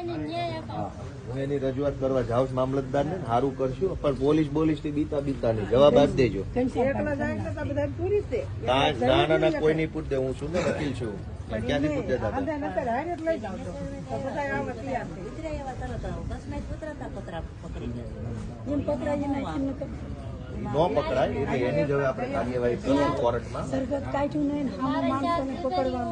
હા, એની રજૂઆત કરવા જાઉં છું મામલતદાર ને સારું કરશું પણ પોલીસ બોલીસથી બીતા બીતા નહીં જવાબ આપ દેજો. ના ના ના, ના કોઈ નહીં પૂછ દે. હું છું ને વકીલ છું. ક્યાંથી પૂછ દેતા નો પકડાય એટલે એની જ હવે આપણે કાર્યવાહી કરીશું કોર્ટમાં. સરગત કાઢ્યું નહીં પકડવા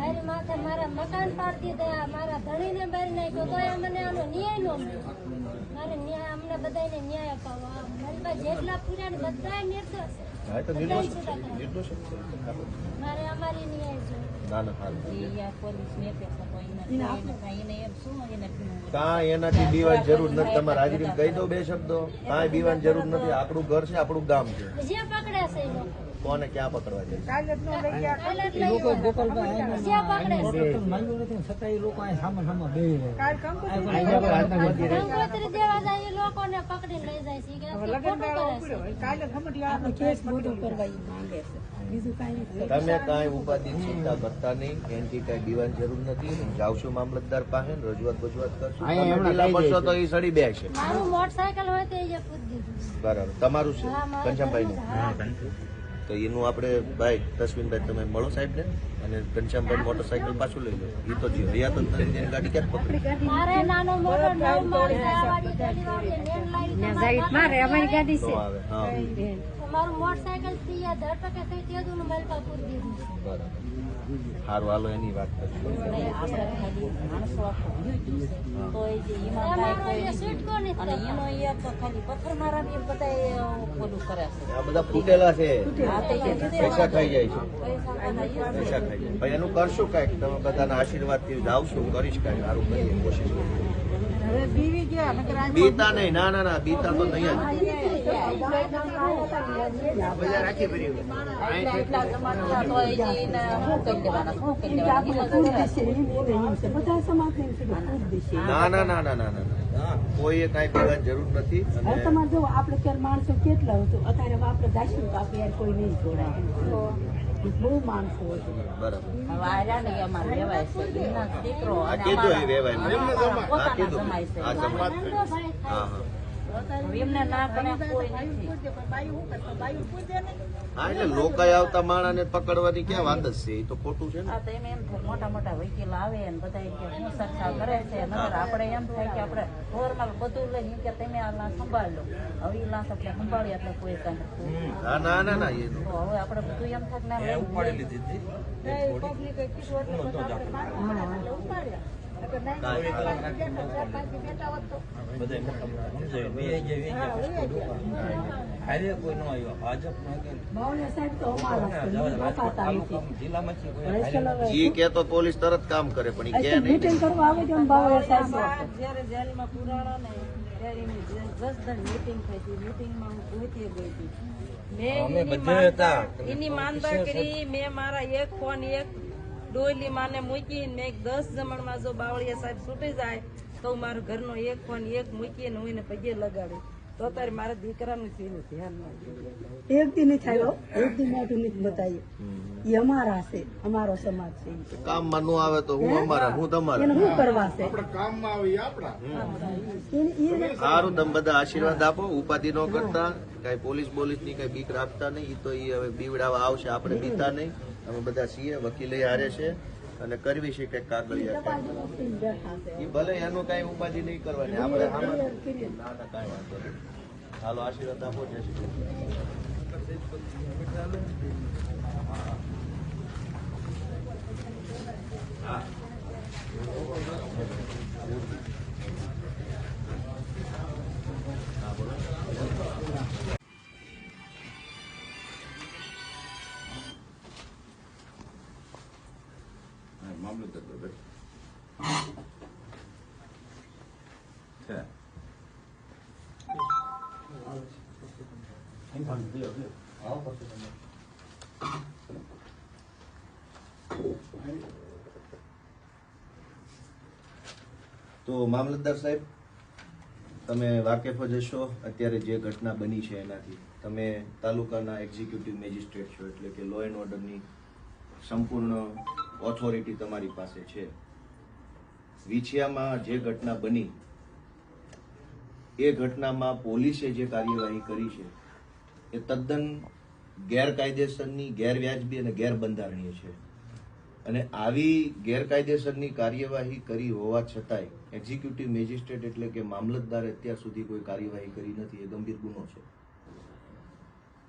મારે માથે મારા મકાન પાડતી દયા મારા ધણીને બહાર નાખ્યો તોય મને આનો ન્યાય નો મળ્યો. મારે ન્યાય અમને બધાને ન્યાય અપાવો. આ મારી પાસે જેટલા પૂર્યા ને બધા નિર્દોષ છે. હા એ તો નિર્દોષ છે. નિર્દોષ જ છે. મારે અમારી ન્યાય છે. તો એનાથી બીવાની જરૂર નથી. તમારે હાજરી કહી દો બે શબ્દો. કાંઈ બીવાની જરૂર નથી. આપણું ઘર છે આપણું ગામ છે. જે પકડે છે એ લોકો કોને ક્યાં પકડવા ન ને તમે કાંઈ ઉપાધિ ચિંતા કરતા નહીં. એનથી કઈ દીવાની જરૂર નથી. હું મામલતદાર પાસે રજૂઆત બજૂઆત કરશું. પડશો તો એ સડી બે છે મોટરસાયકલ હોય તો એ પૂછી દીધું. બરાબર. તમારું છે? ઘનશ્યામભાઈ. તો એનું આપણે ભાઈ તસ્વીનભાઈ તમે મળો સાહેબને અને ઘનશ્યામભાઈ મોટરસાયકલ પાછું લઈ લો. એ તો જે હયાત જ નથી ગાડી ક્યાં પકડી? આવે હા. થી સારું હાલો એની વાત બધા એ ઓલું કરે છે. આ બધા ફૂટેલા છે. પૈસા ખાઈ જાય છે. પૈસા ખાઈ જાય એનું કરશું કાંઈક. તમે બધાના આશીર્વાદથી જાવશું. કરીશ કાંઈક સારું કરીએ કોશિશ કરીએ. બીતા નહીં, ના ના ના, બીતા તો નહીં ના ના ના ના ના ના કાંઈ પીવાની જરૂર નથી તમારે જો, આપણે માણસો કેટલા હતું અત્યારે આપણે દાશું તો આપણે કોઈ નહીં જોડાય. બહુ માણસો છે. દીકરો ના લોકાય આવતા માણાને પકડવાની ક્યાં વાત જ છે? એ તો ખોટું છે ને. આ તો એમ એમ થાય મોટા મોટા વકીલ આવે ને બધા કરે છે આપણે એમ થાય કે આપણે નોર્મલ બધું લઈને કે તમે આ લાશ સંભાળ. લો હવે એ લાશ આપણે સંભાળીએ એટલે કોઈ ના ના ના એ હવે આપણે બધું એમ થાય ના ઉપાડી લીધી ભાવને સાહેબ તો અમારા છે રોકાતા નથી કે તો પોલીસ તરત કામ કરે પણ એ કે મીટિંગ કરવા આવે છે ભાવને જ્યારે જેલમાં પુરાણો ને ત્યારે એની દસ દસ મીટિંગ થઈ હતી મીટિંગમાં હું ગોતી ગઈ હતી. મેં એની માનતા કરી મેં મારા એક ફોન એક ડોયલી માને મૂકીને મેં એક દસ જમણમાં જો બાવળિયા સાહેબ છૂટી જાય તો મારું ઘરનો એક ફોન એક મૂકીને હું એને પગે લગાડું. તો તારે મારા દીકરાનું થયેલું ધ્યાન ના એક દી નહીં થાય એક દી મોઢું નથી બતાવીએ. એ અમારા છે અમારો સમાજ છે. કામમાં નો આવે તો હું અમારા હું એને તમારા શું કરવા છે? કામમાં આવે આપણા. સારું તમે બધા આશીર્વાદ આપો ઉપાધિ ન કરતા. કઈ પોલીસ બોલીસની કઈ બીક રાખતા નહીં એ તો એ હવે બીવડાવા આવશે આપણે બીતા નહીં. અમે બધા છીએ વકીલે હારે છે અને કરવી છે કે કાગળિયા ઈ ભલે એનું કઈ ઉપાધિ નહીં કરવાની આપણે ના ના કાંઈ વાંધો નહીં. હાલો આશીર્વાદ આપો જય શ્રી કૃષ્ણ. તો મામલતદાર સાહેબ, તમે વાકેફ જ હશો અત્યારે જે ઘટના બની છે એનાથી તમે તાલુકાના એક્ઝિક્યુટિવ મેજિસ્ટ્રેટ છો એટલે કે લો એન્ડ ઓર્ડરની સંપૂર્ણ ઓથોરિટી તમારી પાસે છે. વિછિયામાં જે ઘટના બની, એ ઘટનામાં પોલીસે જે કાર્યવાહી કરી છે, એ તદ્દન ગેરકાયદેસરની, ગેરવ્યાજબી અને ગેરબંધારણીય છે. અને આવી ગેરકાયદેસરની કાર્યવાહી કરી હોવા છતાંય એક્ઝિક્યુટિવ મેજિસ્ટ્રેટ એટલે કે મામલતદારે અત્યાર સુધી કોઈ કાર્યવાહી કરી નથી, એ ગંભીર ગુનો છે.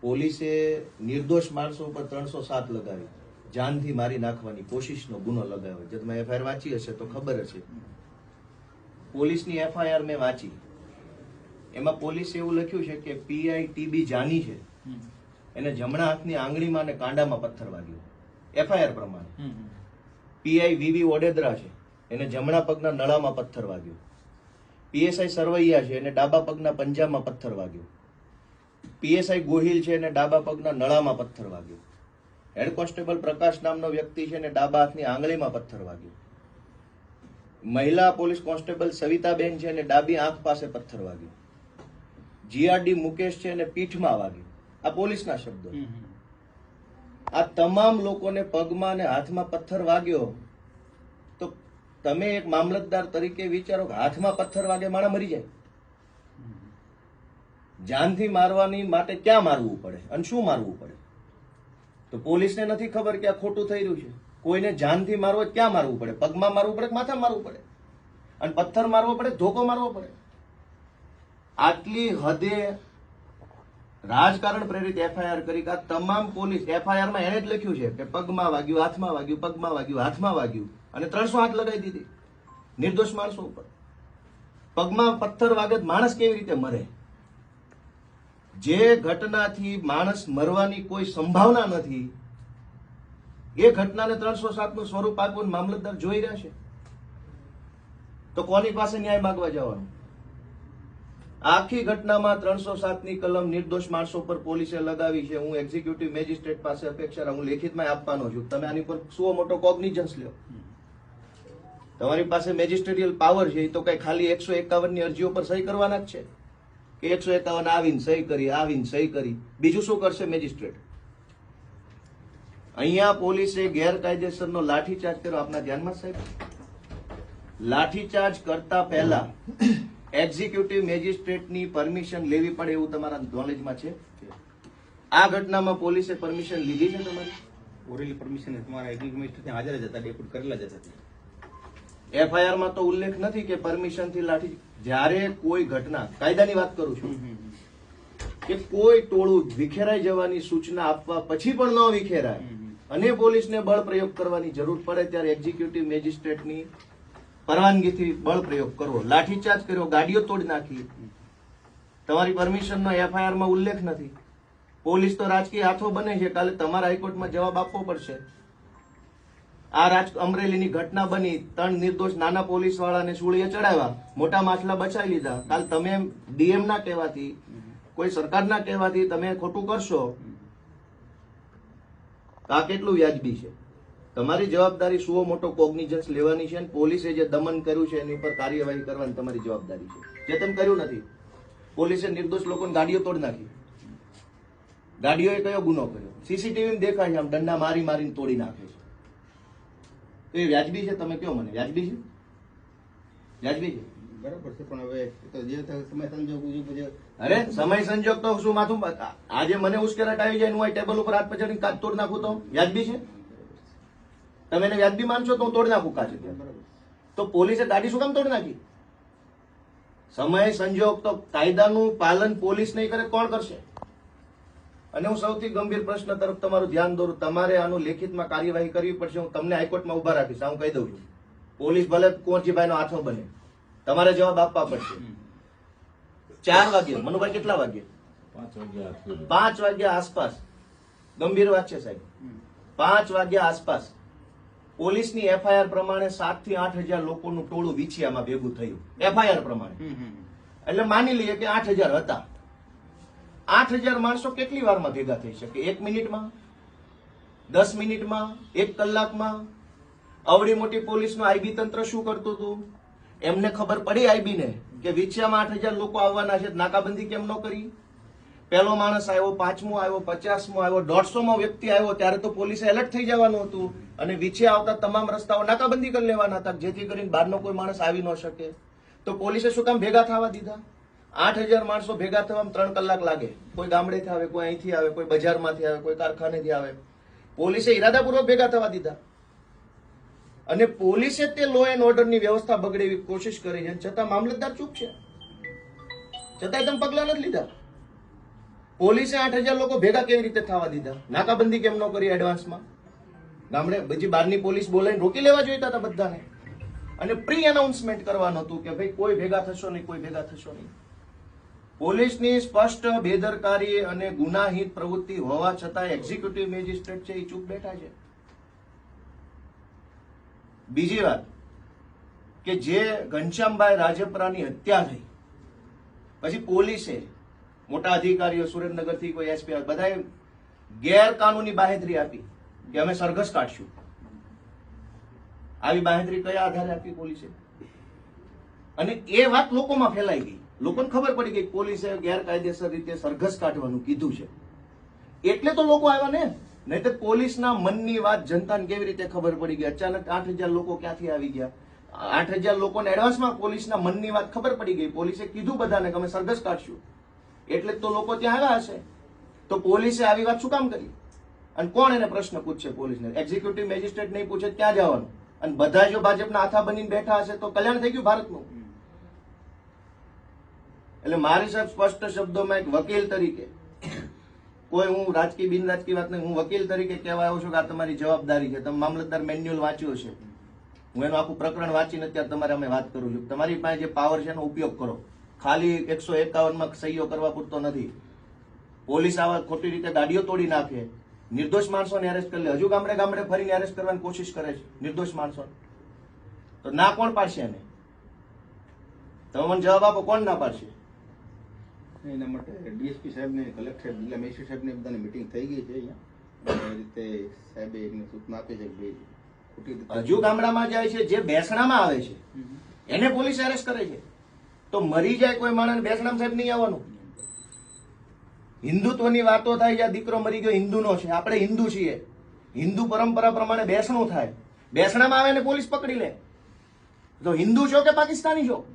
પોલીસે નિર્દોષ માણસો ઉપર ત્રણસો સાત લગાવી. જાનથી મારી નાખવાની કોશિશનો ગુનો લગાવ્યો. જો તમે એફઆઈઆર વાંચી હશે તો ખબર હશે. પોલીસની એફઆઈઆર મેં વાંચી. એમાં પોલીસે એવું લખ્યું છે કે પીઆઈ ટીબી જાની છે. એને જમણા હાથની આંગળીમાં અને કાંડામાં પથ્થર વાગ્યો. એફઆઈઆર પ્રમાણે. પીઆઈ વીવી ઓડેદરા છે. એને જમણા પગના નળામાં પથ્થર વાગ્યો. પીએસઆઈ સરવૈયા છે. એને ડાબા પગના પંજામાં પથ્થર વાગ્યો. પીએસઆઈ ગોહિલ છે. એને ડાબા પગના નળામાં પથ્થર વાગ્યો. હેડ કોન્સ્ટેબલ પ્રકાશ નામનો વ્યક્તિ છે ને ડાબા હાથની આંગળીમાં પથ્થર વાગ્યો. મહિલા પોલીસ કોન્સ્ટેબલ સવિતાબેન છે ને ડાબી આંખ પાસે પથ્થર વાગ્યો. જીઆરડી મુકેશ છે ને પીઠમાં વાગ્યો. આ પોલીસના શબ્દો. આ તમામ લોકોને પગમાં અને હાથમાં પથ્થર વાગ્યો. તો તમે એક મામલતદાર તરીકે વિચારો કે હાથમાં પથ્થર વાગે માણા મરી જાય. જાનથી મારવાની માટે ક્યાં મારવું પડે? અને શું મારવું પડે? તો પોલીસને નથી ખબર કે આ ખોટું થઈ રહ્યું છે. કોઈને જાનથી મારવો ક્યાં મારવું પડે? પગમાં મારવું પડે માથા મારવું પડે? અને પથ્થર મારવો પડે, ધોકો મારવો પડે? આટલી હદે રાજકારણ પ્રેરિત એફઆઈઆર કરી કે તમામ પોલીસ એફઆઈઆરમાં એણે જ લખ્યું છે કે પગમાં વાગ્યું, હાથમાં વાગ્યું, પગમાં વાગ્યું, હાથમાં વાગ્યું અને ત્રણસો હાથ લગાવી દીધી. નિર્દોષ માણસો ઉપર. પગમાં પથ્થર વાગે માણસ કેવી રીતે મરે? જે ઘટનાથી માણસ મરવાની કોઈ સંભાવના નથી, એ ઘટનાને ત્રણસો સાતનું સ્વરૂપ આપવું મામલતદાર જોઈ રહ્યા છે? તો કોની પાસે ન્યાય માગવા જવાનું? આખી ઘટનામાં ત્રણસો સાતની કલમ નિર્દોષ માણસો પર પોલીસે લગાવી છે. હું એક્ઝિક્યુટિવ મેજિસ્ટ્રેટ પાસે અપેક્ષા હું લેખિતમાં આપવાનો છું. તમે આની પર શું મોટો કોગ્નિઝન્સ લ્યો. તમારી પાસે મેજિસ્ટ્રેરિયલ પાવર છે, એ તો કઈ ખાલી એકસો એકાવનની અરજીઓ પર સહી કરવાના જ છે. કે એકસો એકાવન આવીને સહી કરી આવીને સહી કરી. બીજું શું કરશે મેજિસ્ટ્રેટ? અહીંયા પોલીસે ગેરકાયદેસરનો લાઠીચાર્જ કર્યો. આપના ધ્યાનમાં સાહેબ? લાઠીચાર્જ કરતા પહેલા એક્ઝિક્યુટિવ મેજિસ્ટ્રેટની પરમિશન લેવી પડે એવું તમારા નોલેજમાં છે? આ ઘટનામાં પોલીસે પરમિશન લીધી છે તમારી? ઓરેલી પરમિશન તમારા એગ્રીમેન્ટ ત્યાં હાજર જ હતા ડેપ્યુટ કરેલા જ હતા એફઆઈઆરમાં તો ઉલ્લેખ નથી કે પરમિશનથી લાઠી જ્યારે કોઈ ઘટના, કાયદાની વાત કરું છું, કે કોઈ ટોળું વિખેરાઈ જવાની સૂચના આપવા પછી પણ ન વિખેરાય, અને પોલીસને બળ પ્રયોગ કરવાની જરૂર પડે ત્યારે એક્ઝિક્યુટિવ મેજિસ્ટ્રેટની પરવાનગીથી બળ પ્રયોગ કરવો, લાઠીચાર્જ કર્યો, ગાડીઓ તોડી નાખી. તમારી પરમિશનનો એફઆઈઆરમાં ઉલ્લેખ નથી. પોલીસ તો રાજકીય હાથો બને છે. કાલે તમારા હાઈકોર્ટમાં જવાબ આપવો પડશે. આ રાજ અમરેલીની ઘટના બની. ત્રણ નિર્દોષ નાના પોલીસ વાળાને સુળીએ ચડાવ્યા. મોટા માછલા બચાવી લીધા. કાલ તમે ડીએમ ના કહેવાથી, કોઈ સરકારના કહેવાથી તમે ખોટું કરશો? આ કેટલું વ્યાજબી છે? તમારી જવાબદારી સુઓ મોટો કોગ્નિઝન્સ લેવાની છે અને પોલીસે જે દમન કર્યું છે એની ઉપર કાર્યવાહી કરવાની તમારી જવાબદારી છે. જે તમે કર્યું નથી. પોલીસે નિર્દોષ લોકોની ગાડીઓ તોડી નાખી. ગાડીઓએ કયો ગુનો કર્યો? સીસીટીવી દેખાય છે આમ દંડા મારી મારીને તોડી નાખે છે. તો એ વ્યાજબી છે? તમે કયો મને વ્યાજબી છે? વ્યાજબી છે? બરાબર છે પણ હવે તો જે સમય સંજોગ અરે સમય સંજોગ તો શું માથું આજે મને ઉશ્કેરાટ આવી જાય ને હું આ ટેબલ ઉપર હાથ પછાડીને કાચ તોડ નાખું તો? વ્યાજબી છે? તમે એને વ્યાજબી માનશો તો હું તોડ નાખું કાચ તો પોલીસે ગાડી શું કામ તોડ નાખી? સમય સંજોગ તો કાયદાનું પાલન પોલીસ નહીં કરે કોણ કરશે? અને હું સૌથી ગંભીર પ્રશ્ન તરફ તમારું ધ્યાન દોરું. તમારે આનું લેખિતમાં કાર્યવાહી કરવી પડશે હું તમને હાઈકોર્ટમાં ઊભા રાખીશ. હું કહી દઉં છું. પોલીસ ભલે કોંચીભાઈનો હાથો બને. તમારે જવાબ આપવા પડશે. ચાર વાગે મનુભાઈ કેટલા વાગે પાંચ વાગ્યા આસપાસ. ગંભીર વાત છે સાહેબ. પાંચ વાગ્યા આસપાસ. પોલીસની એફઆઈઆર પ્રમાણે સાતથી આઠ હજાર લોકોનું ટોળું વિછિયામાં ભેગું થયું. એફઆઈઆર પ્રમાણે. એટલે માની લઈએ કે આઠ હજાર હતા. આઠ હજાર માણસો કેટલી વારમાં ભેગા થઈ શકે? એક મિનિટમાં? દસ મિનિટમાં? એક કલાકમાં? અવડી મોટી પોલીસનું આઈબી તંત્ર શું કરતું હતું? એમને ખબર પડી આઈબીને કે વિછિયામાં આઠ હજાર લોકો આવવાના છે, નાકાબંધી કેમ ન કરી? પહેલો માણસ આવ્યો, પાંચમો આવ્યો, પચાસમો આવ્યો, દોઢસોમો વ્યક્તિ આવ્યો, ત્યારે તો પોલીસે એલર્ટ થઈ જવાનું હતું. અને વિછે આવતા તમામ રસ્તાઓ નાકાબંધી કરી લેવાના હતા, જેથી કરીને બહારનો કોઈ માણસ આવી ન શકે. તો પોલીસે શું કામ ભેગા થવા દીધા? આઠ હજાર માણસો ભેગા થવામાં ત્રણ કલાક લાગે. કોઈ ગામડેથી આવે, કોઈ અહીંથી આવે, કોઈ બજારમાંથી આવે, કોઈ કારખાનેથી આવે. પોલીસે ઈરાદાપૂર્વક ભેગા થવા દીધા. અને પોલીસે તે લો એન્ડ ઓર્ડરની વ્યવસ્થા બગડે એવી કોશિશ કરી છે. છતાં મામલતદાર ચૂપ છે. છતાંય તમે પગલા નથી લીધા. પોલીસે આઠ હજાર લોકો ભેગા કેવી રીતે થવા દીધા? નાકાબંધી કેમ ન કરી એડવાન્સમાં ગામડે બીજી બહારની પોલીસ બોલાવીને રોકી લેવા જોઈતા હતા બધાને. અને પ્રી એનાઉન્સમેન્ટ કરવાનું હતું કે ભાઈ કોઈ ભેગા થશો નહીં, કોઈ ભેગા થશો નહીં. પોલીસની સ્પષ્ટ બેદરકારી અને ગુનાહિત પ્રવૃત્તિ હોવા છતાં એક્ઝિક્યુટિવ મેજિસ્ટ્રેટ છે એ ચૂપ બેઠા છે. બીજી વાત, કે જે ઘનશ્યામભાઈ રાજપરાની હત્યા થઈ, પછી પોલીસે મોટા અધિકારીઓ, સુરેન્દ્રનગરથી કોઈ એસપી બધાએ ગેરકાનૂની બાહેધરી આપી કે અમે સરઘસ કાઢશું. આવી બાહેધરી કયા આધારે આપી પોલીસે? અને એ વાત લોકોમાં ફેલાઈ ગઈ. લોકોને ખબર પડી ગઈ પોલીસે ગેરકાયદેસર રીતે સરઘસ કાઢવાનું કીધું છે. એટલે તો લોકો આવ્યા ને. નહીં તો પોલીસના મનની વાત જનતાને કેવી રીતે ખબર પડી ગઈ? અચાનક આઠ હજાર લોકો ક્યાંથી આવી ગયા? આઠ હજાર લોકોને એડવાન્સમાં પોલીસના મનની વાત ખબર પડી ગઈ. પોલીસે કીધું બધાને કે અમે સરઘસ કાઢશું. એટલે તો લોકો ત્યાં આવ્યા હશે. તો પોલીસે આવી વાત શું કામ કરી? અને કોણ એને પ્રશ્ન પૂછશે પોલીસને? એક્ઝિક્યુટિવ મેજિસ્ટ્રેટ નહીં પૂછે, ત્યાં જવાનું. અને બધા જો ભાજપના હાથા બનીને બેઠા હશે તો કલ્યાણ થઈ ગયું ભારતનું. એટલે મારી સાહેબ સ્પષ્ટ શબ્દોમાં એક વકીલ તરીકે, કોઈ હું રાજકીય, બિન રાજકીય વાત નહીં હું વકીલ તરીકે કહેવા આવ્યો છું કે આ તમારી જવાબદારી છે. તમે મામલતદાર મેન્યુઅલ વાંચ્યો છે. હું એનું આખું પ્રકરણ વાંચીને અત્યારે તમારે અમે વાત કરું છું. તમારી પાસે જે પાવર છે એનો ઉપયોગ કરો. ખાલી એકસો એકાવનમાં સહીઓ કરવા પૂરતો નથી. પોલીસ આવા ખોટી રીતે ગાડીઓ તોડી નાખે. નિર્દોષ માણસોને એરેસ્ટ કરી લે. હજુ ગામડે ગામડે ફરીને એરેસ્ટ કરવાની કોશિશ કરે છે. નિર્દોષ માણસો. તો ના કોણ પાડશે એને? તમે મને જવાબ આપો, કોણ ના પાડશે? એના માટે ડીએસપી સાહેબને, કલેક્ટર જિલ્લા મેજિસ્ટ્રેટ સાહેબને બધાની મિટિંગ થઈ ગઈ છે અહીંયા. એ રીતે સાહેબે એમને સૂચના આપી છે કે ખોટી રીતે હજુ ગામડામાં જાય છે, જે બેસણામાં આવે છે, એને પોલીસ એરેસ્ટ કરે છે. તો મરી જાય કોઈ માણસ બેસણામ સાહેબ નહીં આવવાનું. હિન્દુત્વની વાતો થાય જ્યાં દીકરો મરી ગયો, હિન્દુનો છે. આપણે હિન્દુ છીએ. હિન્દુ પરંપરા પ્રમાણે બેસણું થાય. બેસણામાં આવે ને પોલીસ પકડી લે. તો હિન્દુ છો કે પાકિસ્તાની છો?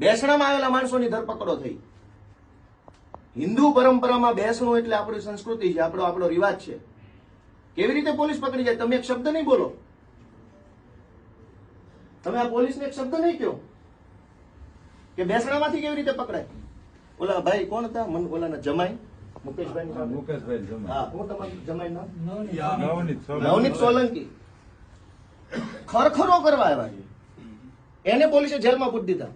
બેસણામાં આવેલા માણસોની ધરપકડો થઈ. હિન્દુ પરંપરામાં બેસણું એટલે આપણી સંસ્કૃતિ છે આપણો આપણો રિવાજ છે. કેવી રીતે પોલીસ પકડી જાય? તમે એક શબ્દ નહીં બોલો. તમે આ પોલીસને એક શબ્દ નહીં કહો. કે બેસણામાંથી કેવી રીતે પકડાય? ઓલા ભાઈ કોણ હતા? મન ઓલાના જમાઈ. મુકેશભાઈ મુકેશભાઈ જમાઈ. હા હું તમારું જમાઈ નામ નવનીત સોલંકી. ખરખરો કરવા આવ્યા છે. એને પોલીસે જેલમાં પૂરી દીધા.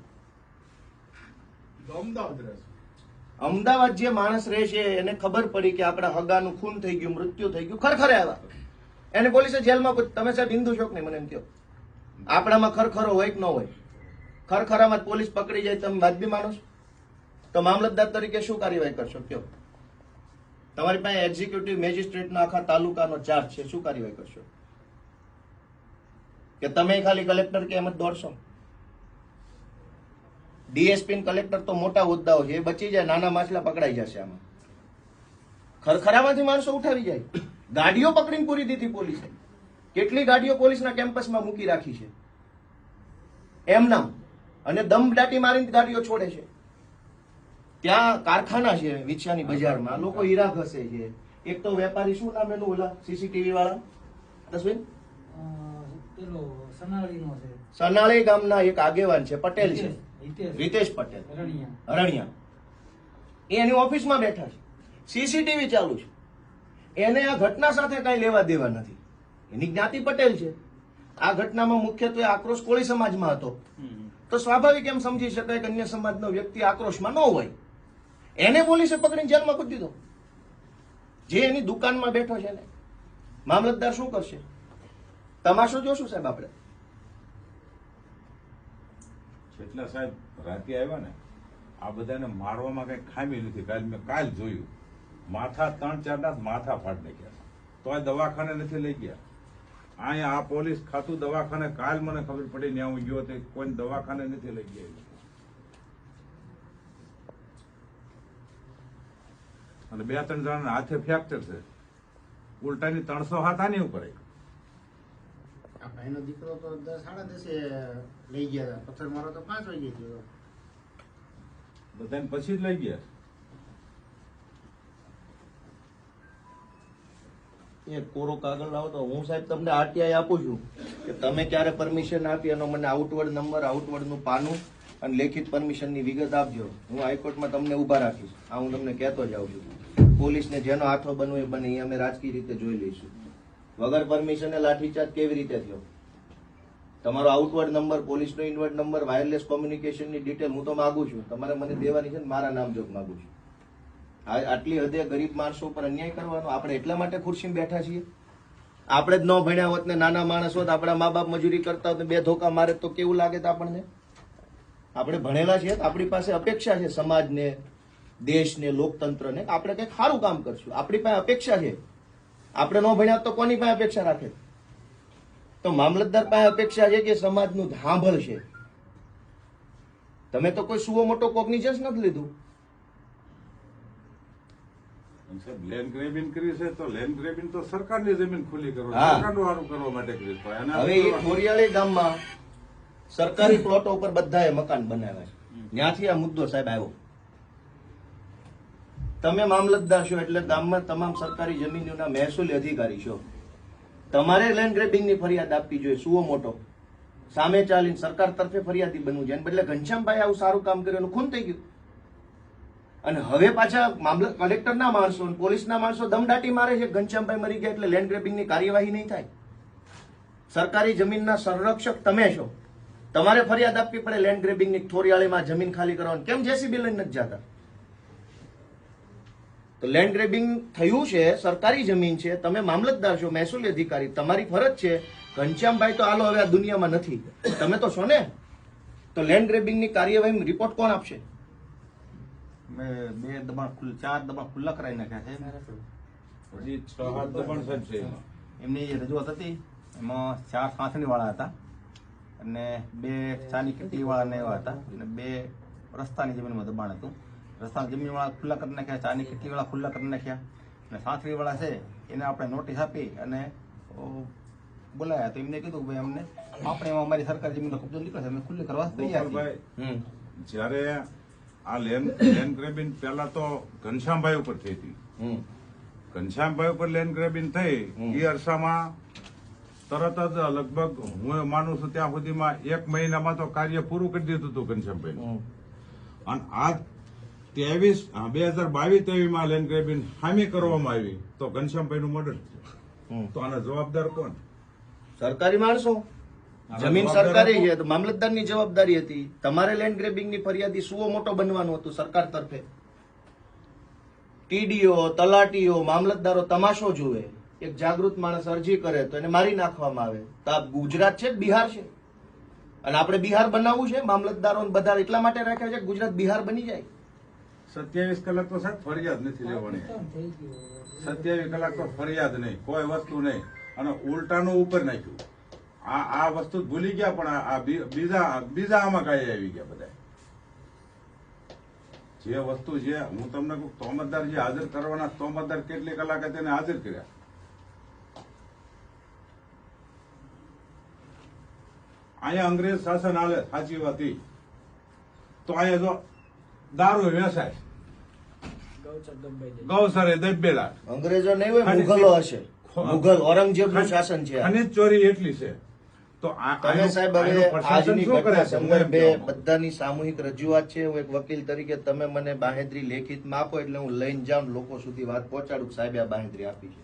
અમદાવાદ જે માણસ રહે છે, એને ખબર પડી કે આપણા હગાનું ખૂન થઈ ગયું, મૃત્યુ થઈ ગયું, ખરખરે આવ્યા એને પોલીસે જેલમાં પૂછ- તમે સાહેબ હિન્દુ છો કે નહીં, મને એમ કહો. આપણામાં ખરખરો હોય કે ન હોય? ખરખરામાં પોલીસ પકડી જાય, તમે વાજબી માનો તો મામલતદાર તરીકે શું કાર્યવાહી કરશો? કયો તમારી પાસે એક્ઝિક્યુટિવ મેજિસ્ટ્રેટનો આખા તાલુકાનો ચાર્જ છે, શું કાર્યવાહી કરશો? કે તમે ખાલી કલેક્ટર કે એમ જ દોડશો? ડીએસપી કલેક્ટર તો મોટા હોદ્દાઓ છે એ બચી જાય નાના માછલા પકડાઈ જશે આમાં. ખરખરામાંથી માણસો ઉઠાવી જાય. ગાડીઓ પકડીને પૂરી દીધી પોલીસે. કેટલી ગાડીઓ પોલીસના કેમ્પસમાં મૂકી રાખી છે? એમ નામ. અને દમ દાટી મારીને ગાડીઓ છોડે છે. ત્યાં કારખાના છે વિછાની બજારમાં. લોકો હીરા ઘસે છે. એક તો વેપારી શું નામ એનું ઓલા સીસીટીવી વાળા? તસવીર સનાળી ગામના એક આગેવાન છે પટેલ છે. રીતેશ પટેલ. હરણિયા એ એની ઓફિસમાં બેઠા છે. સીસીટીવી ચાલુ છે. એને આ ઘટના સાથે કઈ લેવા દેવા નથી. એની જ્ઞાતિ પટેલ છે. આ ઘટનામાં મુખ્યત્વે આક્રોશ કોળી સમાજમાં હતો. તો સ્વાભાવિક એમ સમજી શકાય કે અન્ય સમાજનો વ્યક્તિ આક્રોશમાં ન હોય. એને પોલીસે પકડીને જેલમાં કૂદી દીધો જે એની દુકાનમાં બેઠો છે ને મામલતદાર શું કરશે? તમાશો જોશું સાહેબ આપણે? જેટલા સાહેબ, રાતે આવ્યા ને, આ બધાને મારવામાં કઈ ખામી નથી. કાલ મેં કાલ જોયું. માથા ત્રણ, ચાર ના માથા ફાડ નાખ્યા તો આ દવાખાને નથી લઈ ગયા. અહીંયા આ પોલીસ ખાતું દવાખાને, કાલ મને ખબર પડી ને હું ગયો તે કોઈ દવાખાને નથી લઈ ગયા અને બે, ત્રણ જણાના હાથે ફ્રેક્ચર છે. ઉલટાની ત્રણસો હાથ આની ઉપર. આ ભાઈનો દીકરો તો દસ સાડા દસે લઈ ગયા હતા. પથ્થર મારો તો પાંચ વાગે ગયો. બધાને પછી જ લઈ ગયા? એ કોરો કાગળ લાવો તો હું સાહેબ તમને આરટીઆઈ આપું છું કે તમે ક્યારે પરમિશન આપી એનો મને આઉટવર્ડ નંબર આઉટવર્ડનું પાનું અને લેખિત પરમિશનની વિગત આપજો. હું હાઈકોર્ટમાં તમને ઊભા રાખીશ. આ હું તમને કહેતો જાઉં છું. પોલીસને જેનો હાથો બનવો એ બને એ અમે રાજકીય રીતે જોઈ લઈશું. વગર પરમિશને લાઠીચાર્જ કેવી રીતે થયો? તમારો આઉટવર્ડ નંબર પોલીસનો ઇનવર્ડ નંબર વાયરલેસ કોમ્યુનિકેશનની ડિટેલ હું તો માંગુ છું. તમારે મને દેવાની છે ને મારા નામ જોગ માંગુ છું. આટલી હદે ગરીબ માણસો ઉપર અન્યાય કરવાનો? આપણે એટલા માટે ખુરશીમાં બેઠા છીએ? આપણે જ ન ભણ્યા હોત ને નાના માણસ હોત, આપણા મા બાપ મજૂરી કરતા હોત બે ધોકા મારે તો કેવું લાગે તો આપણને? આપણે ભણેલા છીએ આપણી પાસે અપેક્ષા છે સમાજને, દેશને, લોકતંત્રને આપણે કંઈક સારું કામ કરશું. આપણી પાસે અપેક્ષા છે. આપણે ન ભણ્યા તો કોની પાસે અપેક્ષા રાખે? તો મામલતદાર પાસે અપેક્ષા છે કે સમાજનું છે. તમે તો કોઈ સુવો મોટો કોગ્નિઝન્સ નથી લીધું. લેન્ડ ગ્રેબિંગ કરી છે તો લેન્ડ ગ્રેબિંગ તો સરકારની જમીન ખુલ્લી કરો સરકારનું સારું કરવા માટે કરી હવે એ ખોરિયાળી ગામમાં સરકારી પ્લોટો ઉપર બધાએ મકાન બનાવ્યા છે. ત્યાંથી આ મુદ્દો સાહેબ આવ્યો. તમે મામલતદાર છો એટલે ગામમાં તમામ સરકારી જમીનોના મહેસૂલી અધિકારી છો. તમારે લેન્ડ ગ્રેબિંગની ફરિયાદ આપવી જોઈએ, સુઓ મોટો. સામે ચાલીને સરકાર તરફે ફરિયાદી બનવું એને બદલે ઘનશ્યામભાઈ આવું સારું કામ કર્યું ખૂન થઈ ગયું. અને હવે પાછા મામલા કલેક્ટરના માણસો પોલીસના માણસો દમદાટી મારે છે. ઘનશ્યામભાઈ મરી ગયા એટલે લેન્ડ ગ્રેબિંગની કાર્યવાહી નહીં થાય. સરકારી જમીનના સંરક્ષક તમે છો. તમારે ફરિયાદ આપવી પડે લેન્ડ ગ્રેબિંગની થોરિયાળીમાં જમીન ખાલી કરવાની. કેમ જેસીબી લઈને નથી જતા? તો લેન્ડ ગ્રેબિંગ થયું છે સરકારી જમીન છે તમે મામલતદાર છો મહેસૂલી અધિકારી તમારી ફરજ છે. ઘનશ્યામભાઈ તો આલો હવે આ દુનિયામાં નથી. તમે તો છો ને? તો લેન્ડ ગ્રેબિંગની કાર્યવાહી રિપોર્ટ કોણ આપશે? મેં બે દબાણ ચાર દબાણ ખુલ્લા કરાવી નાખ્યા છે. છ સાત દબાણ સાહેબ છે. એમની જે રજૂઆત હતી. એમાં ચાર સાંથણી વાળા હતા અને બે ચાની કિટ્ટી વાળા ને એવા હતા અને બે રસ્તાની જમીનમાં દબાણ હતું. રસ્તાની જમીન વાળા ખુલ્લા કરી નાખ્યા ચાની ખેતીવાળા વાળા ખુલ્લા કરી નાખ્યા. અને સાંથણી વાળા છે એને આપણે નોટિસ આપી અને બોલાયા. તો એમને કીધું ભાઈ અમને આપણે એમાં અમારી સરકારી જમીનનો કબજો નીકળે છે અમે ખુલ્લી કરવા તૈયાર છીએ. જ્યારે આ લેન્ડ લેન્ડ ગ્રેબિંગ પહેલા તો ઘનશ્યામભાઈ ઉપર થઈ હતી. ઘનશ્યામભાઈ ઉપર લેન્ડ ગ્રેબિંગ થઈ. એ અરસામાં તરત જ લગભગ હું માનું છું ત્યાં સુધીમાં એક મહિનામાં તો કાર્ય પૂરું કરી દીધું હતું ઘનશ્યામભાઈ અને આ ત્રેવીસ બે હજાર બાવીસ ત્રેવીસમાં લેન્ડ ગ્રેબિંગ હામી કરવામાં આવી તો ઘનશ્યામભાઈ નું મર્ડર હમ. તો આના જવાબદાર કોણ? સરકારી માણસો. જમીન સરકારી છે તો મામલતદારની જવાબદારી હતી. તમારે લેન્ડ ગ્રેબિંગની ફરિયાદી સુઓ મોટો બનવાનું હતું સરકાર તરફે. ટીડીઓ તલાટીઓ મામલતદારો તમાશો જુએ. એક જાગૃત માણસ અરજી કરે તો એને મારી નાખવામાં આવે. તો આ ગુજરાત છે બિહાર છે? અને આપણે બિહાર બનાવવું છે? મામલતદારો બધા એટલા માટે રાખ્યા છે ગુજરાત બિહાર બની જાય. સત્યાવીસ કલાક તો સાહેબ ફરિયાદ નથી લેવાની. સત્યાવીસ કલાક તો ફરિયાદ નહીં, કોઈ વસ્તુ નહીં. અને ઉલટાનું ઉપર નાખ્યું. આ આ વસ્તુ ભૂલી ગયા પણ આ- બીજા બીજા આમાં કાંઈ આવી ગયા બધા. જે વસ્તુ જે, હું તમને કહું, તોમતદાર જે હાજર કરવાના, તોમતદાર કેટલી કલાકે તેને હાજર કર્યા? અહીંયા અંગ્રેજ શાસન હાલે, સાચી વાત તો અહીંયા જો દારૂ જાય ગૌસરે દબેલા. અંગ્રેજો નહીં હોય મુઘલો હશે. મુઘલ ઔરંગઝેબનું શાસન છે આ. ચોરી એટલી છે. તો તમે સાહેબ હવે આજની ઘટના છે? હું એમ સંદર્ભે બધાની સામૂહિક રજૂઆત છે. હું એક વકીલ તરીકે તમે મને બાહેંધરી લેખિતમાં આપો એટલે હું લઈને જાઉં લોકો સુધી વાત પહોંચાડું સાહેબ સાહેબે આ બાહેંધરી આપી છે.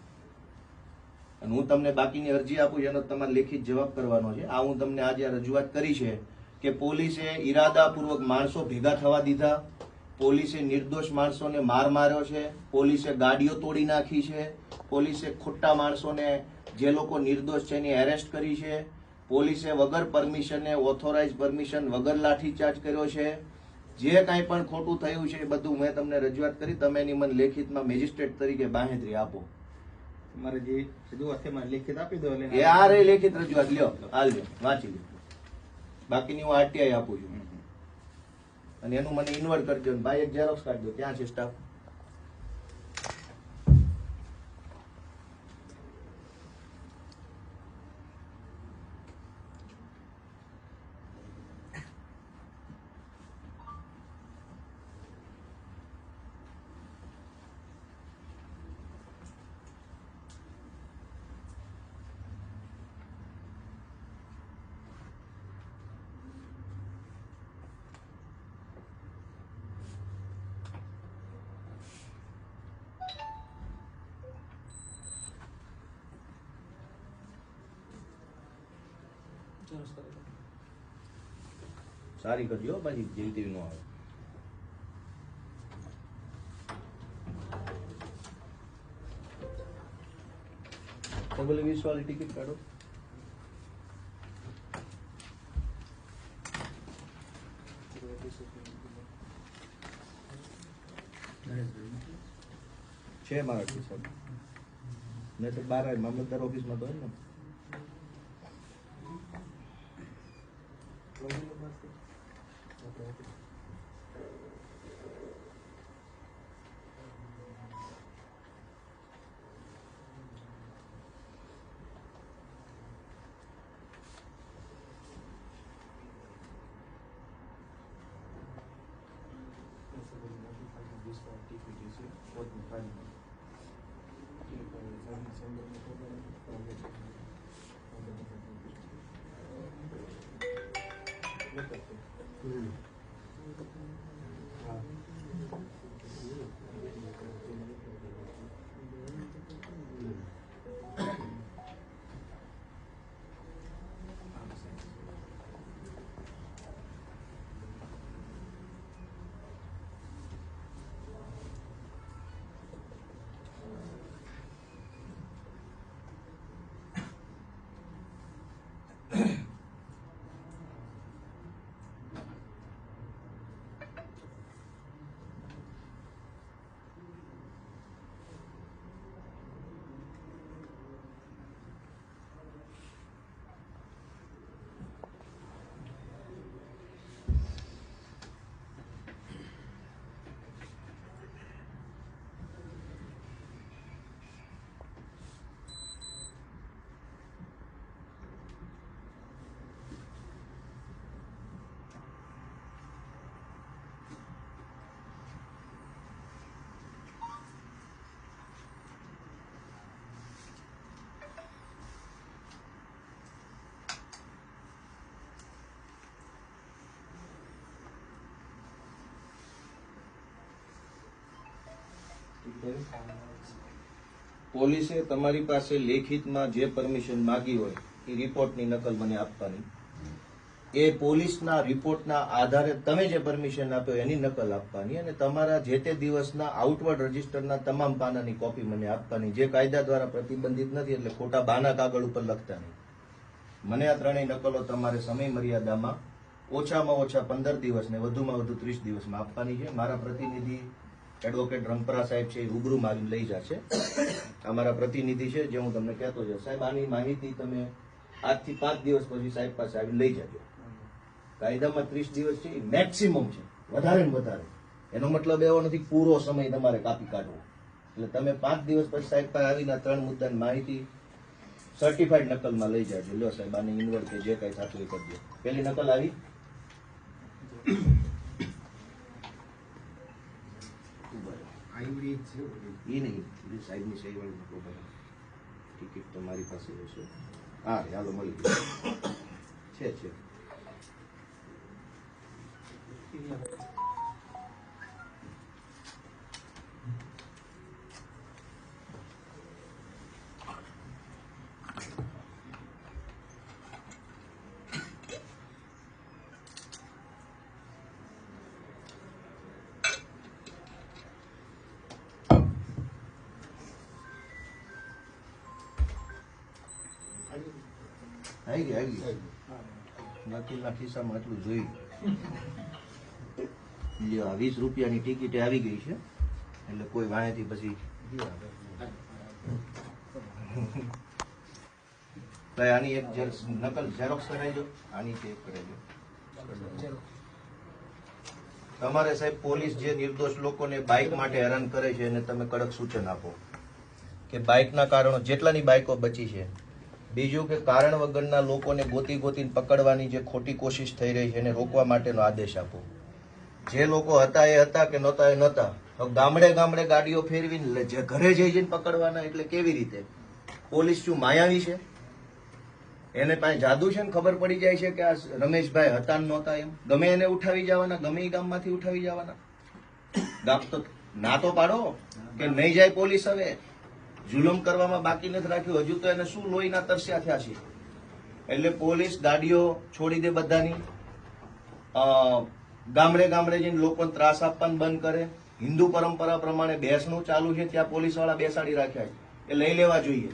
અને હું તમને બાકીની અરજી આપું એનો તમારે લેખિત જવાબ કરવાનો છે. આ હું તમને આજે રજૂઆત કરી છે કે પોલીસે ઈરાદાપૂર્વક માણસો ભેગા થવા દીધા. પોલીસે નિર્દોષ માણસોને માર માર્યો છે પોલીસે ગાડીઓ તોડી નાખી છે પોલીસે ખોટા માણસોને જે લોકો નિર્દોષ છે એની એરેસ્ટ કરી છે પોલીસે વગર પરમિશને ઓથોરાઇઝ પરમિશન વગર લાઠીચાર્જ કર્યો છે. જે કાંઈ પણ ખોટું થયું છે એ બધું મેં તમને રજૂઆત કરી તમે એની મને લેખિતમાં મેજિસ્ટ્રેટ તરીકે બાહેંધરી આપો. તમારે જે રજૂઆત લેખિત આપી દો એ આ રે લેખિત રજૂઆત લ્યો હાલ લ્યો વાંચી લ્યો. બાકીની હું આરટીઆઈ આપું છું. અને એનું મને ઇન્વર્ટ કરજો ભાઈ એક ઝેરોક્સ કાઢજો ક્યાં છે સ્ટાફ સારી કરજો પછી, જેવી તેવી નો આવે. ડબલ વીસ વાળી ટિકિટ કાઢો. છે મારા ખિસ્સામાં મેં તો બાર મામલતદાર ઓફિસમાં તો હોય ને. acompaña. પોલીસે તમારી પાસે લેખિતમાં જે પરમિશન માંગી હોય, એ રિપોર્ટની નકલ મને આપવાની. એ પોલીસના રિપોર્ટના આધારે તમે જે પરમિશન આપ્યો એની નકલ આપવાની અને તમારા જે તે દિવસના આઉટવર્ડ રજીસ્ટરના તમામ પાનાની કોપી મને આપવાની. જે કાયદા દ્વારા પ્રતિબંધિત નથી, એટલે ખોટા બાના કાગળ ઉપર લખતા નહીં. મને આ ત્રણેય નકલો તમારે સમય મર્યાદામાં ઓછામાં ઓછા પંદર દિવસ ને વધુમાં વધુ ત્રીસ દિવસમાં આપવાની છે. મારા પ્રતિનિધિ એડવોકેટ રંપરા સાહેબ છે એ રૂબરૂ મારીને લઈ જશે. અમારા પ્રતિનિધિ છે જે હું તમને કહેતો છું સાહેબ, આની માહિતી તમે આજથી પાંચ દિવસ પછી સાહેબ પાસે આવીને લઈ જજો. કાયદામાં ત્રીસ દિવસ છે મેક્સિમમ છે. વધારે ને વધારે. એનો મતલબ એવો નથી પૂરો સમય તમારે કાપી કાઢવો. એટલે તમે પાંચ દિવસ પછી સાહેબ પાસે આવીને ત્રણ મુદ્દાની માહિતી સર્ટિફાઈડ નકલમાં લઈ જાજો. લ્યો સાહેબ, આની ઇન્વર્ટ જે કઈ થતું એ કરજો પેલી નકલ આવી હાઇબ્રિડ છે એ નહીં એ સાહેબની સહી વાળી નકલો બરાબર ટિકિટ તમારી પાસે હશે હા ચાલો મળી ગયું છે છે. આવી ગઈ આવી ગઈ. વકીલના ખિસ્સામાં એટલું જોયું. લ્યો વીસ રૂપિયાની ટિકિટ આવી ગઈ છે. એટલે કોઈ વાંહેથી પછી આની એક નકલ ઝેરોક્સ કરાવજો આની ચેક કરાવજો. તમારે સાહેબ પોલીસ જે નિર્દોષ લોકોને બાઇક માટે હેરાન કરે છે એને તમે કડક સૂચન આપો. કે બાઇકના કારણો જેટલાની બાઇકો બચી છે બીજું કે કારણ વગરના લોકોને ગોતી ગોતીને પકડવાની જે ખોટી કોશિશ થઈ રહી છે, એને રોકવા માટેનો આદેશ આપો. જે લોકો હતા એ હતા કે નહોતા એ નહોતા. ગામડે ગામડે ગાડીઓ ફેરવીને જે ઘરે જઈ જઈને પકડવાના એટલે કેવી રીતે? પોલીસ શું માયાવી છે? એને પાસે જાદુ છે ને ખબર પડી જાય છે કે આ રમેશભાઈ હતા નહોતા એમ? ગમે એને ઉઠાવી જવાના, ગમે એ ગામમાંથી ઉઠાવી જવાના. ગામ તો ના તો પાડો, કે નહીં જાય પોલીસ હવે? જુલમ કરવામાં બાકી નથી રાખ્યું. હજુ તો એને શું લોહીના તરસ્યા થયા છે? એટલે પોલીસ ગાડીઓ છોડી દે બધાની. ગામડે ગામડે જઈને લોકોને ત્રાસ આપવાનું બંધ કરે. હિન્દુ પરંપરા પ્રમાણે બેસણું ચાલુ છે, ત્યાં પોલીસવાળા બેસાડી રાખ્યા છે. એ લઈ લેવા જોઈએ.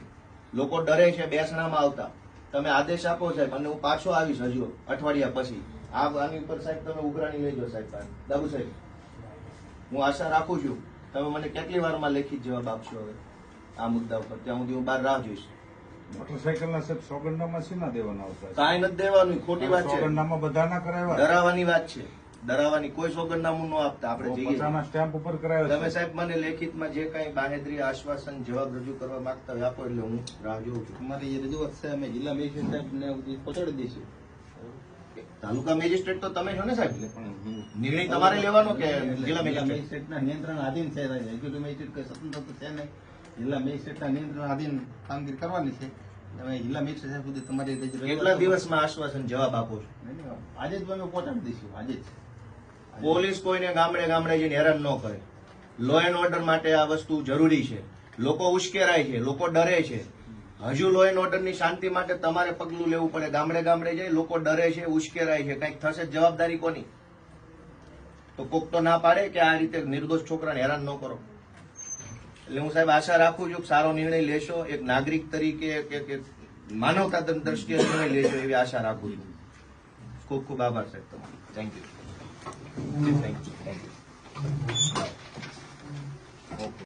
લોકો ડરે છે બેસણામાં આવતા. તમે આદેશ આપો સાહેબ, અને હું પાછો આવીશ હજુ અઠવાડિયા પછી. આ આની ઉપર સાહેબ તમે ઉઘરાણી લઈ જાઓ સાહેબ. દાબુ સાહેબ, હું આશા રાખું છું. તમે મને કેટલી વારમાં લેખિત જવાબ આપશો હવે? આ મુદ્દા ઉપર. ત્યાં સુધી હું બહાર રાહ જોઈશ. મોટરસાયકલના સાહેબ સોગંદનામા શેના દેવાના આવતા છે? કાંઈ નથી દેવાનું ખોટી વાત છે. સોગંદનામાં બધાના કરાવ્યા? ડરાવવાની વાત છે. ડરાવવાની કોઈ સોગંદનામું ન આપતા. આપણે જઈએ. સ્ટેમ્પ ઉપર કરાવ્યો તમે સાહેબ મને લેખિતમાં જે કઈ બાહેદરી આશ્વાસન જવાબ રજૂ કરવા માંગતા હોય આપો એટલે હું રાહ જોઉં છું. અમારી જે રજૂઆત છે અમે જિલ્લા મેજિસ્ટ્રેટ સાહેબને પહોંચાડી દઈશું તાલુકા મેજિસ્ટ્રેટ તો તમે છો ને સાહેબ? એટલે પણ હું નિર્ણય તમારે લેવાનો કે જિલ્લા મેજિસ્ટ્રેટના નિયંત્રણ આધીન છે એક્ઝિક્યુટિવ મેજિસ્ટ્રેટ કોઈ સ્વતંત્ર તો છે નહીં. જિલ્લા મેજિસ્ટ્રેટના નિયંત્રણ આધીન કામગીરી કરવાની છે. તમે જિલ્લા મેજિસ્ટ્રેટ સુધી તમારી કેટલા દિવસમાં આશ્વાસન જવાબ આપો છો? આજે જ અમે પહોંચાડી દઈશું આજે જ. પોલીસ કોઈને ગામડે ગામડે જઈને હેરાન ન કરે. લો એન્ડ ઓર્ડર માટે આ વસ્તુ જરૂરી છે. લોકો ઉશ્કેરાય છે લોકો ડરે છે. હજુ લો એન્ડ ઓર્ડરની શાંતિ માટે તમારે પગલું લેવું પડે. ગામડે ગામડે જાય લોકો ડરે છે ઉશ્કેરાય છે. કંઈક થશે જવાબદારી કોની? તો કોક તો ના પાડે કે આ રીતે નિર્દોષ છોકરાને હેરાન ન કરો. એટલે હું સાહેબ આશા રાખું છું કે સારો નિર્ણય લેશો, એક નાગરિક તરીકે કે માનવતા દ્રષ્ટિએ નિર્ણય લેશો એવી આશા રાખું છું. ખૂબ ખૂબ આભાર સાહેબ તમારો. Thank you thank you thank you okay